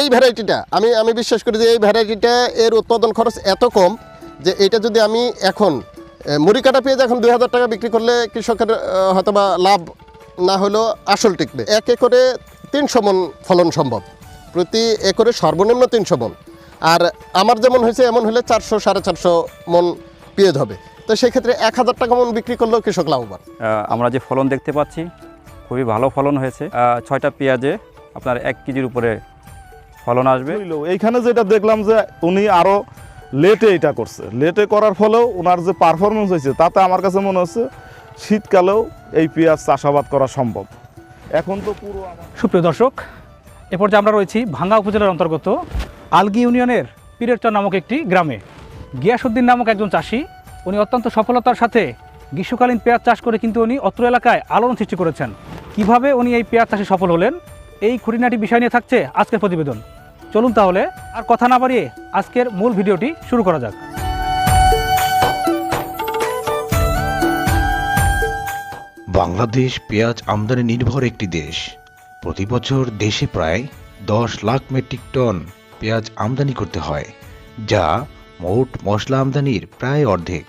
এই ভ্যারাইটিটা আমি আমি বিশ্বাস করি যে এই ভ্যারাইটিটা এর উৎপাদন খরচ এত কম যে এটা যদি আমি এখন মুড়ি কাটা পেঁয়াজ এখন দুই হাজার টাকা বিক্রি করলে কৃষকের হয়তো হয়তোবা লাভ না হলেও আসল টিকবে। এক একরে তিনশো মন ফলন সম্ভব। প্রতি একরে সর্বনিম্ন তিনশো মন। আর আমার যেমন হয়েছে, এমন হলে চারশো, সাড়ে চারশো মন পেঁয়াজ হবে। তো সেক্ষেত্রে এক হাজার টাকা মন বিক্রি করলেও কৃষক লাভবান। আমরা যে ফলন দেখতে পাচ্ছি, খুবই ভালো ফলন হয়েছে। ছয়টা পেঁয়াজে আপনার এক কেজির উপরে ফলন আসবে। এইখানে যেটা দেখলাম যে উনি আরও লেটে এটা করছে। লেটে করার ফলেও ওনার যে পারফরমেন্স হয়েছে তাতে আমার কাছে মনে হচ্ছে শীতকালেও এই পেঁয়াজ চাষাবাদ করা সম্ভব। এখন তো পুরো সুপ্রিয় দর্শক এ পর্যায়ে আমরা রয়েছি ভাঙ্গা উপজেলার অন্তর্গত আলগি ইউনিয়নের পীরেরচর নামক একটি গ্রামে। গিয়াসুদ্দিন নামক একজন চাষি উনি অত্যন্ত সফলতার সাথে গ্রীষ্মকালীন পেঁয়াজ চাষ করে কিন্তু উনি অত্র এলাকায় আলোড়ন সৃষ্টি করেছেন। কীভাবে উনি এই পেঁয়াজ চাষে সফল হলেন এই খুঁটিনাটি বিষয় নিয়ে থাকছে আজকের প্রতিবেদন। চলুন তাহলে আর কথা না বাড়িয়ে আজকের মূল ভিডিওটি শুরু করা যাক। বাংলাদেশ পেঁয়াজ আমদানি নির্ভর একটি দেশ। প্রতি বছর দেশে প্রায় দশ লাখ মেট্রিক টন পেঁয়াজ আমদানি করতে হয়, যা মোট মশলা আমদানির প্রায় অর্ধেক।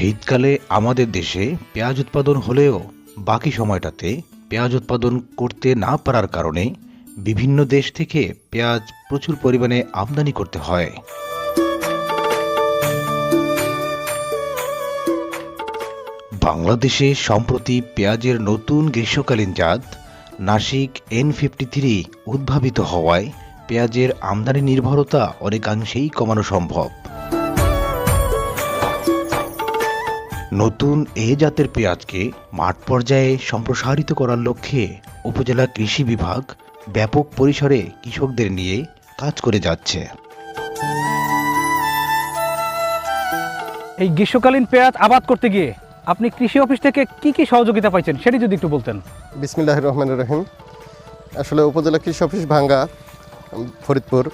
শীতকালে আমাদের দেশে পেঁয়াজ উৎপাদন হলেও বাকি সময়টাতে পেঁয়াজ উৎপাদন করতে না পারার কারণে বিভিন্ন দেশ থেকে পেঁয়াজ প্রচুর পরিমাণে আমদানি করতে হয়। বাংলাদেশে সম্প্রতি পেঁয়াজের নতুন গ্রীষ্মকালীন জাত নাসিক এন ফিফটি থ্রি উদ্ভাবিত হওয়ায় পেঁয়াজের আমদানি নির্ভরতা অনেকাংশেই কমানো সম্ভব। নতুন এ জাতের পেঁয়াজকে মাঠ পর্যায়ে সম্প্রসারিত করার লক্ষ্যে উপজেলা কৃষি বিভাগ ব্যাপক পরিসরে কৃষকদের নিয়ে কাজ করে যাচ্ছে। এই গ্রীষ্মকালীন পেঁয়াজ আবাদ করতে গিয়ে আপনি কৃষি অফিস থেকে কি কি সহযোগিতা পাইছেন সেটি যদি একটু বলতেন। বিসমিল্লাহ রহমান রহিম। আসলে উপজেলা কৃষি অফিস ভাঙ্গা ফরিদপুর।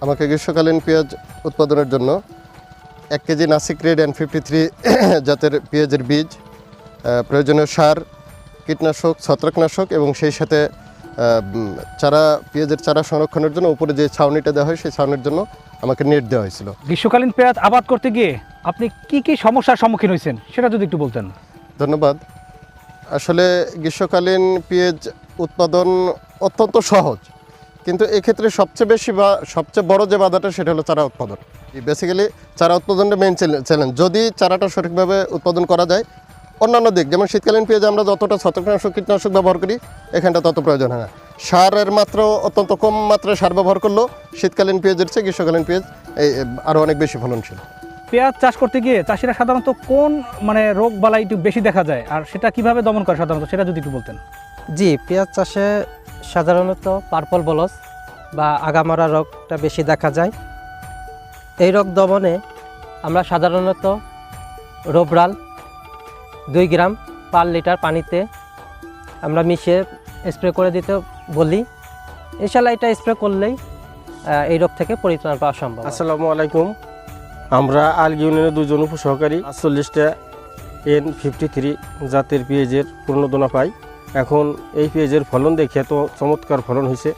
আমাকে গ্রীষ্মকালীন পেঁয়াজ উৎপাদনের জন্য এক kg Nashik red and fifty three জাতের পেঁয়াজের বীজ প্রয়োজনীয় সার কীটনাশক ছত্রাকনাশক এবং সেই সাথে চারা পেঁয়াজের চারা সংরক্ষণের জন্য উপরে যে ছাউনিটা দেওয়া হয় সেই ছাউনির জন্য আমাকে নেট দেওয়া হয়েছিল। গ্রীষ্মকালীন পেঁয়াজ আবাদ করতে গিয়ে আপনি কি কি সমস্যার সম্মুখীন হয়েছেন সেটা যদি একটু বলতেন। ধন্যবাদ। আসলে গ্রীষ্মকালীন পেঁয়াজ উৎপাদন অত্যন্ত সহজ কিন্তু এক্ষেত্রে সবচেয়ে বেশি বা সবচেয়ে বড় যে বাধাটা সেটা হলো চারা উৎপাদন। বেসিক্যালি চারা উৎপাদনটা মেন চ্যালেঞ্জ যদি চারাটা সঠিকভাবে উৎপাদন করা যায় অন্যান্য দিক যেমন শীতকালীন পেঁয়াজে আমরা যতটা ছত্রাকনাশক কীটনাশক ব্যবহার করি এখানটা তত প্রয়োজন হয় না। সারের মাত্র অত্যন্ত কম মাত্রায় সার ব্যবহার করলেও শীতকালীন পেঁয়াজের চেয়ে গ্রীষ্মকালীন পেঁয়াজ এই আরও অনেক বেশি ফলনশীল। পেঁয়াজ চাষ করতে গিয়ে চাষিরা সাধারণত কোন মানে রোগ বালাই একটু বেশি দেখা যায় আর সেটা কীভাবে দমন করে সাধারণত সেটা যদি একটু বলতেন। জি পেঁয়াজ চাষে সাধারণত পার্পল বলস বা আগামরা রোগটা বেশি দেখা যায়। এই রোগ দমনে আমরা সাধারণত রোবরাল দুই গ্রাম পার লিটার পানিতে আমরা মিশিয়ে স্প্রে করে দিতে বলি। ইনশাল্লাহ এটা স্প্রে করলেই এই রোগ থেকে পরিত্রাণ পাওয়া সম্ভব আসসালামু আলাইকুম। আমরা আল ইউনিয়নের দুজন উপসহকারী আটচল্লিশটা এন ফিফটি থ্রি জাতের পেঁয়াজের পূর্ণদনা পাই। এখন এই পেঁয়াজের ফলন দেখে তো চমৎকার ফলন হয়েছে।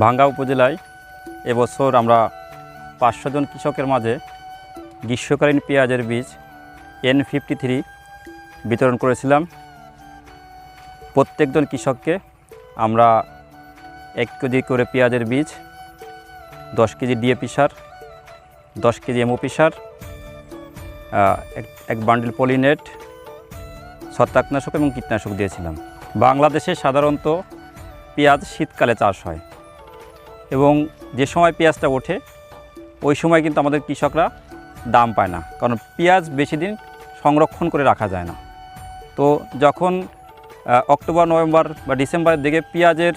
ভাঙ্গা উপজেলায় এবছর আমরা পাঁচশো জন কৃষকের মাঝে গ্রীষ্মকালীন পেঁয়াজের বীজ এন ফিফটি থ্রি বিতরণ করেছিলাম। প্রত্যেকজন কৃষককে আমরা এক কেজি করে পেঁয়াজের বীজ, দশ কেজি ডিএপি সার, দশ কেজি এমওপি সার এক- এক বান্ডিল পলিনেট, ছত্রাকনাশক এবং কীটনাশক দিয়েছিলাম। বাংলাদেশে সাধারণত পেঁয়াজ শীতকালে চাষ হয় এবং যে সময় পেঁয়াজটা ওঠে, ওই সময় কিন্তু আমাদের কৃষকরা দাম পায় না। কারণ পেঁয়াজ বেশি দিন সংরক্ষণ করে রাখা যায় না। তো যখন অক্টোবর, নভেম্বর বা ডিসেম্বরের দিকে পেঁয়াজের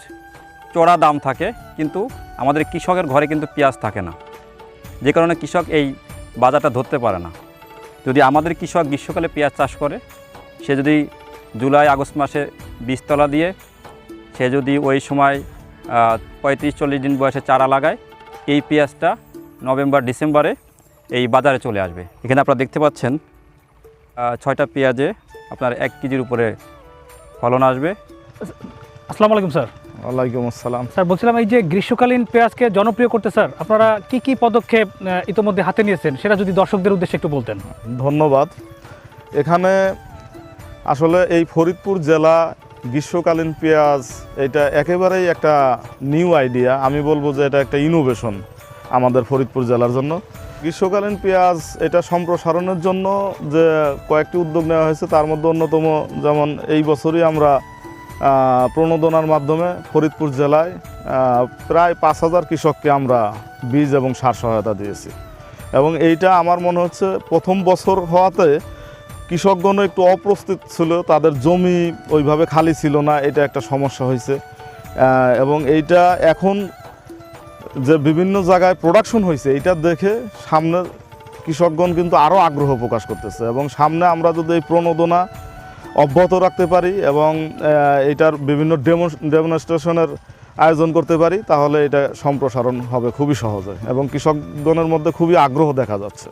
চড়া দাম থাকে, কিন্তু আমাদের কৃষকের ঘরে কিন্তু পেঁয়াজ থাকে না। যে কারণে কৃষক এই বাজারটা ধরতে পারে না। যদি আমাদের কৃষক গ্রীষ্মকালে পেঁয়াজ চাষ করে, সে যদি জুলাই, আগস্ট মাসে বীজতলা দিয়ে, সে যদি ওই সময় পঁয়ত্রিশ চল্লিশ দিন বয়সে চারা লাগায় এই পেঁয়াজটা নভেম্বর ডিসেম্বরে এই বাজারে চলে আসবে। এখানে আপনারা দেখতে পাচ্ছেন ছয়টা পেঁয়াজে আপনার এক কেজির উপরে ফলন আসবে। আসসালামু আলাইকুম স্যার। ওয়ালাইকুম আসসালাম। স্যার বলছিলাম এই যে গ্রীষ্মকালীন পেঁয়াজকে জনপ্রিয় করতে স্যার আপনারা কি কি পদক্ষেপ ইতোমধ্যে হাতে নিয়েছেন সেটা যদি দর্শকদের উদ্দেশ্যে একটু বলতেন। ধন্যবাদ। এখানে আসলে এই ফরিদপুর জেলা গ্রীষ্মকালীন পেঁয়াজ, এটা একেবারেই একটা নিউ আইডিয়া আমি বলব যে এটা একটা ইনোভেশন আমাদের ফরিদপুর জেলার জন্য। গ্রীষ্মকালীন পেঁয়াজ এটা সম্প্রসারণের জন্য যে কয়েকটি উদ্যোগ নেওয়া হয়েছে, তার মধ্যে অন্যতম যেমন এই বছরই আমরা প্রণোদনার মাধ্যমে ফরিদপুর জেলায় প্রায় পাঁচ হাজার কৃষককে আমরা বীজ এবং সার সহায়তা দিয়েছি। এবং এইটা আমার মনে হচ্ছে প্রথম বছর হওয়াতে কৃষকগণও একটু অপ্রস্তুত ছিল, তাদের জমি ওইভাবে খালি ছিল না, এটা একটা সমস্যা হয়েছে। এবং এইটা এখন যে বিভিন্ন জায়গায় প্রোডাকশন হয়েছে এটা দেখে সামনে কৃষকগণ কিন্তু আরও আগ্রহ প্রকাশ করতেছে। এবং সামনে আমরা যদি এই প্রণোদনা অব্যাহত রাখতে পারি এবং এটার বিভিন্ন ডেমো ডেমনস্ট্রেশনের আয়োজন করতে পারি, তাহলে এটা সম্প্রসারণ হবে খুবই সহজে এবং কৃষকগণের মধ্যে খুবই আগ্রহ দেখা যাচ্ছে।